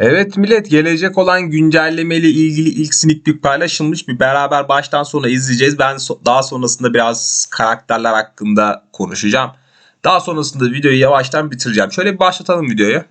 Evet millet gelecek olan güncellemeyle ilgili ilk peek paylaşılmış. Bir beraber baştan sona izleyeceğiz. Ben so- daha sonrasında biraz karakterler hakkında konuşacağım. Daha sonrasında videoyu yavaştan bitireceğim. Şöyle bir başlatalım videoyu.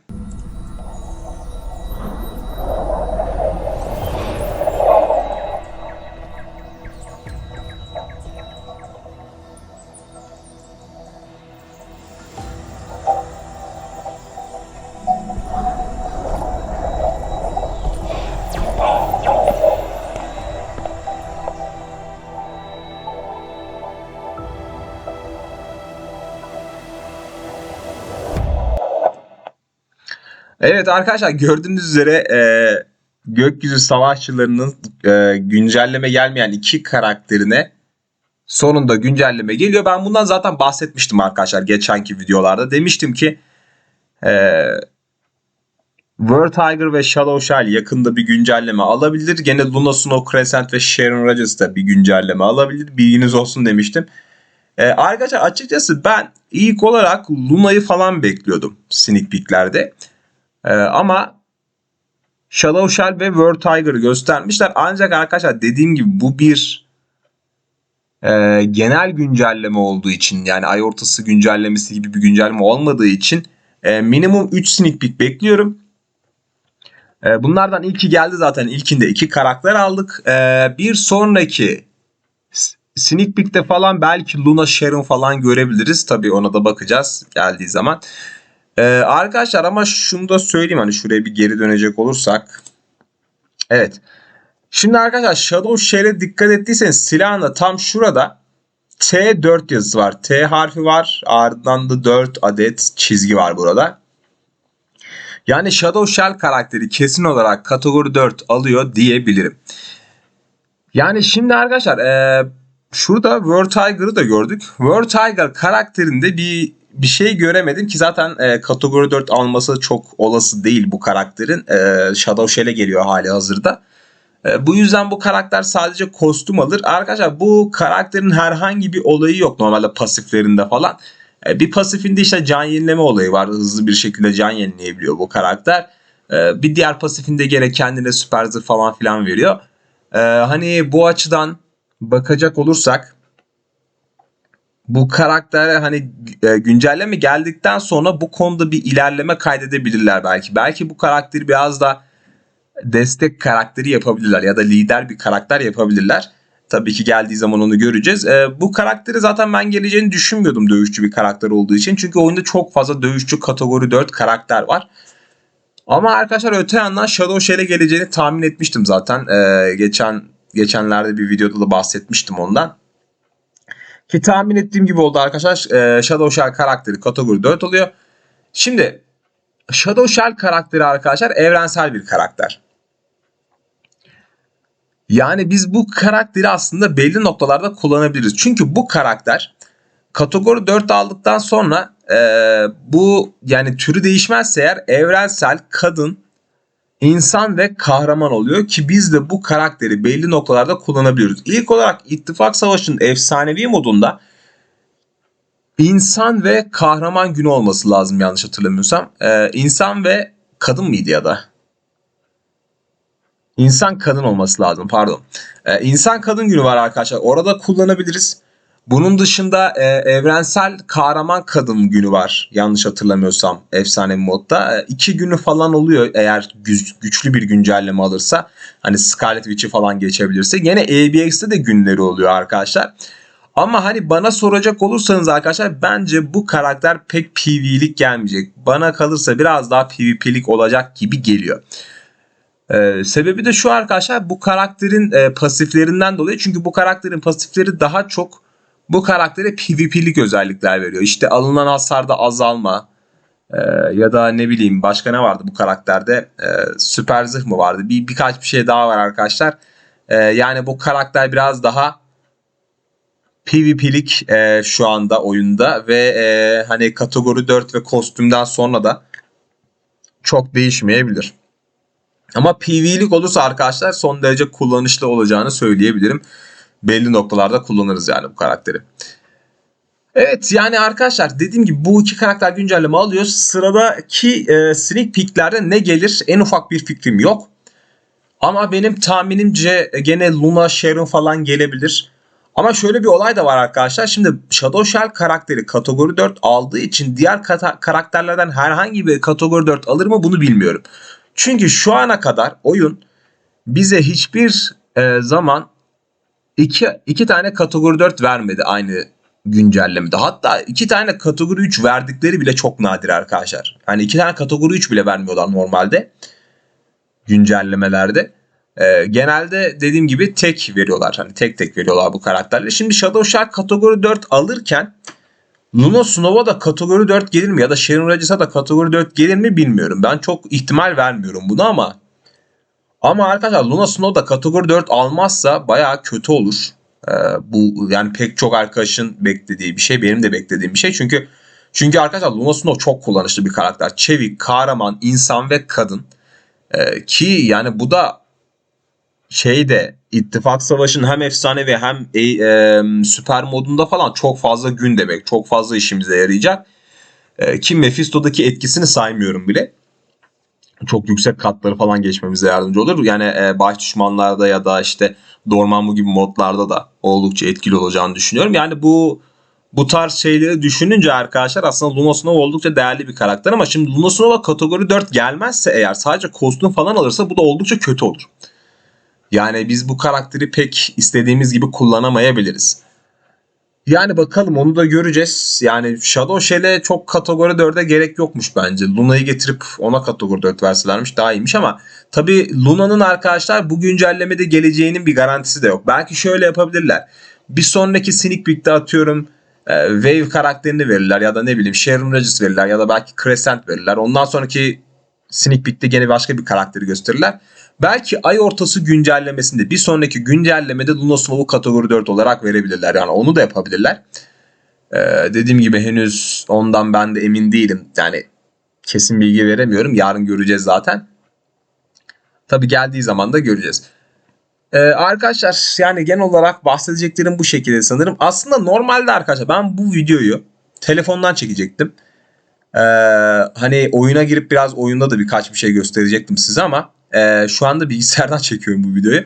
Evet arkadaşlar gördüğünüz üzere e, gökyüzü savaşçılarının e, güncelleme gelmeyen iki karakterine sonunda güncelleme geliyor. Ben bundan zaten bahsetmiştim arkadaşlar geçenki videolarda. Demiştim ki e, World Tiger ve Shadow Shell yakında bir güncelleme alabilir. Gene Luna Snow Crescent ve Sharon Rogers da bir güncelleme alabilir. Bilginiz olsun demiştim. Ee, arkadaşlar açıkçası ben ilk olarak Luna'yı falan bekliyordum sneak peeklerde. Ee, ama Shadow Shell ve World Tiger'ı göstermişler. Ancak arkadaşlar dediğim gibi bu bir e, genel güncelleme olduğu için yani ay ortası güncellemesi gibi bir güncelleme olmadığı için e, minimum 3 sneak peek bekliyorum. E, bunlardan ilki geldi zaten. İlkinde iki karakter aldık. E, bir sonraki sneak peek'te falan belki Luna Sharon falan görebiliriz. Tabii ona da bakacağız geldiği zaman. Ee, arkadaşlar ama şunu da söyleyeyim hani şuraya bir geri dönecek olursak. Evet. Şimdi arkadaşlar Shadow Shell'e dikkat ettiyseniz silahında tam şurada T4 yazısı var. T harfi var. Ardından da 4 adet çizgi var burada. Yani Shadow Shell karakteri kesin olarak kategori 4 alıyor diyebilirim. Yani şimdi arkadaşlar e, şurada World Tiger'ı da gördük. World Tiger karakterinde bir bir şey göremedim ki zaten e, kategori 4 alması çok olası değil bu karakterin. E, Shadow Shell'e geliyor hali hazırda. E, bu yüzden bu karakter sadece kostüm alır. Arkadaşlar bu karakterin herhangi bir olayı yok normalde pasiflerinde falan. E, bir pasifinde işte can yenileme olayı var. Hızlı bir şekilde can yenileyebiliyor bu karakter. E, bir diğer pasifinde gerek kendine süper zırh falan filan veriyor. E, hani bu açıdan bakacak olursak bu karaktere hani e, güncelleme geldikten sonra bu konuda bir ilerleme kaydedebilirler belki. Belki bu karakteri biraz da destek karakteri yapabilirler ya da lider bir karakter yapabilirler. Tabii ki geldiği zaman onu göreceğiz. E, bu karakteri zaten ben geleceğini düşünmüyordum dövüşçü bir karakter olduğu için. Çünkü oyunda çok fazla dövüşçü kategori 4 karakter var. Ama arkadaşlar öte yandan Shadow Shell'e geleceğini tahmin etmiştim zaten. E, geçen geçenlerde bir videoda da bahsetmiştim ondan. Ki tahmin ettiğim gibi oldu arkadaşlar. Ee, Shadow Shell karakteri kategori 4 oluyor. Şimdi Shadow Shell karakteri arkadaşlar evrensel bir karakter. Yani biz bu karakteri aslında belli noktalarda kullanabiliriz. Çünkü bu karakter kategori 4 aldıktan sonra e, bu yani türü değişmezse eğer evrensel kadın insan ve kahraman oluyor ki biz de bu karakteri belli noktalarda kullanabiliyoruz. İlk olarak İttifak Savaşı'nın efsanevi modunda insan ve kahraman günü olması lazım yanlış hatırlamıyorsam. Ee, insan ve kadın mıydı ya da? İnsan kadın olması lazım pardon. Ee, insan kadın günü var arkadaşlar. Orada kullanabiliriz. Bunun dışında e, evrensel kahraman kadın günü var. Yanlış hatırlamıyorsam efsane modda. E, iki günü falan oluyor eğer güç, güçlü bir güncelleme alırsa. Hani Scarlet Witch'i falan geçebilirse. Yine ABX'te de günleri oluyor arkadaşlar. Ama hani bana soracak olursanız arkadaşlar bence bu karakter pek Pv'lik gelmeyecek. Bana kalırsa biraz daha PvP'lik olacak gibi geliyor. Ee, sebebi de şu arkadaşlar bu karakterin e, pasiflerinden dolayı. Çünkü bu karakterin pasifleri daha çok bu karaktere PvP'lik özellikler veriyor. İşte alınan hasarda azalma e, ya da ne bileyim başka ne vardı bu karakterde? E, süper zırh mı vardı? Bir birkaç bir şey daha var arkadaşlar. E, yani bu karakter biraz daha PvP'lik e, şu anda oyunda ve e, hani kategori 4 ve kostümden sonra da çok değişmeyebilir. Ama PvE'lik olursa arkadaşlar son derece kullanışlı olacağını söyleyebilirim. Belli noktalarda kullanırız yani bu karakteri. Evet yani arkadaşlar dediğim gibi bu iki karakter güncelleme alıyor. Sıradaki e, sneak peeklerde ne gelir en ufak bir fikrim yok. Ama benim tahminimce gene Luna, Sharon falan gelebilir. Ama şöyle bir olay da var arkadaşlar. Şimdi Shadow Shell karakteri kategori 4 aldığı için diğer karakterlerden herhangi bir kategori 4 alır mı bunu bilmiyorum. Çünkü şu ana kadar oyun bize hiçbir e, zaman iki, iki tane kategori 4 vermedi aynı güncellemede. Hatta iki tane kategori 3 verdikleri bile çok nadir arkadaşlar. Hani iki tane kategori 3 bile vermiyorlar normalde güncellemelerde. Ee, genelde dediğim gibi tek veriyorlar. Hani tek tek veriyorlar bu karakterleri. Şimdi Shadow Shark kategori 4 alırken Luna Snow'a da kategori 4 gelir mi ya da Sharon Regis'a da kategori 4 gelir mi bilmiyorum. Ben çok ihtimal vermiyorum buna ama ama arkadaşlar Luna Snow da kategori 4 almazsa bayağı kötü olur. Ee, bu yani pek çok arkadaşın beklediği bir şey, benim de beklediğim bir şey. Çünkü çünkü arkadaşlar Luna Snow çok kullanışlı bir karakter. Çevik, kahraman, insan ve kadın. Ee, ki yani bu da şeyde İttifak Savaşı'nın hem efsanevi hem e, e, süper modunda falan çok fazla gün demek. Çok fazla işimize yarayacak. E, ki Mephisto'daki etkisini saymıyorum bile. Çok yüksek katları falan geçmemize yardımcı olur. Yani e, baş düşmanlarda ya da işte Dormammu gibi modlarda da oldukça etkili olacağını düşünüyorum. Yani bu bu tarz şeyleri düşününce arkadaşlar aslında Luna Snow oldukça değerli bir karakter ama şimdi Luna Snow'a kategori 4 gelmezse eğer sadece kostüm falan alırsa bu da oldukça kötü olur. Yani biz bu karakteri pek istediğimiz gibi kullanamayabiliriz. Yani bakalım onu da göreceğiz. Yani Shadow Shell'e çok kategori 4'e gerek yokmuş bence. Luna'yı getirip ona kategori 4 verselermiş daha iyiymiş ama tabi Luna'nın arkadaşlar bu güncellemede geleceğinin bir garantisi de yok. Belki şöyle yapabilirler. Bir sonraki Sneak Peek'te atıyorum e, Wave karakterini verirler ya da ne bileyim Sharon Regis verirler ya da belki Crescent verirler. Ondan sonraki Sneak Peek'te gene başka bir karakteri gösterirler. Belki ay ortası güncellemesinde bir sonraki güncellemede Luna Snow'u kategori 4 olarak verebilirler. Yani onu da yapabilirler. Ee, dediğim gibi henüz ondan ben de emin değilim. Yani kesin bilgi veremiyorum. Yarın göreceğiz zaten. Tabi geldiği zaman da göreceğiz. Ee, arkadaşlar yani genel olarak bahsedeceklerim bu şekilde sanırım. Aslında normalde arkadaşlar ben bu videoyu telefondan çekecektim. Ee, hani oyuna girip biraz oyunda da birkaç bir şey gösterecektim size ama e, şu anda bilgisayardan çekiyorum bu videoyu.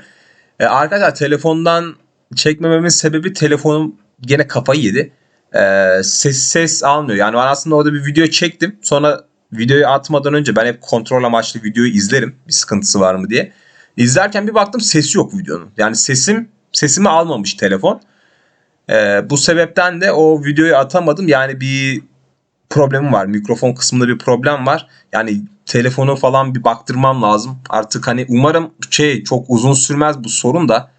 E, arkadaşlar telefondan çekmememin sebebi telefonum gene kafayı yedi. E, ses ses almıyor. Yani ben aslında orada bir video çektim. Sonra videoyu atmadan önce ben hep kontrol amaçlı videoyu izlerim. Bir sıkıntısı var mı diye. İzlerken bir baktım ses yok videonun. Yani sesim sesimi almamış telefon. E, bu sebepten de o videoyu atamadım. Yani bir problemim var. Mikrofon kısmında bir problem var. Yani telefonu falan bir baktırmam lazım. Artık hani umarım şey çok uzun sürmez bu sorun da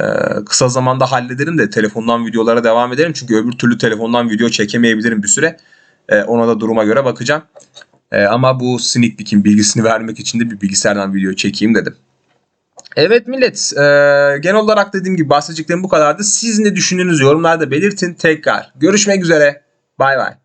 e, kısa zamanda hallederim de telefondan videolara devam ederim. Çünkü öbür türlü telefondan video çekemeyebilirim bir süre. E, ona da duruma göre bakacağım. E, ama bu sneak peek'in bilgisini vermek için de bir bilgisayardan video çekeyim dedim. Evet millet e, genel olarak dediğim gibi bahsedeceklerim bu kadardı. Siz ne düşündüğünüzü yorumlarda belirtin tekrar. Görüşmek üzere. Bay bay.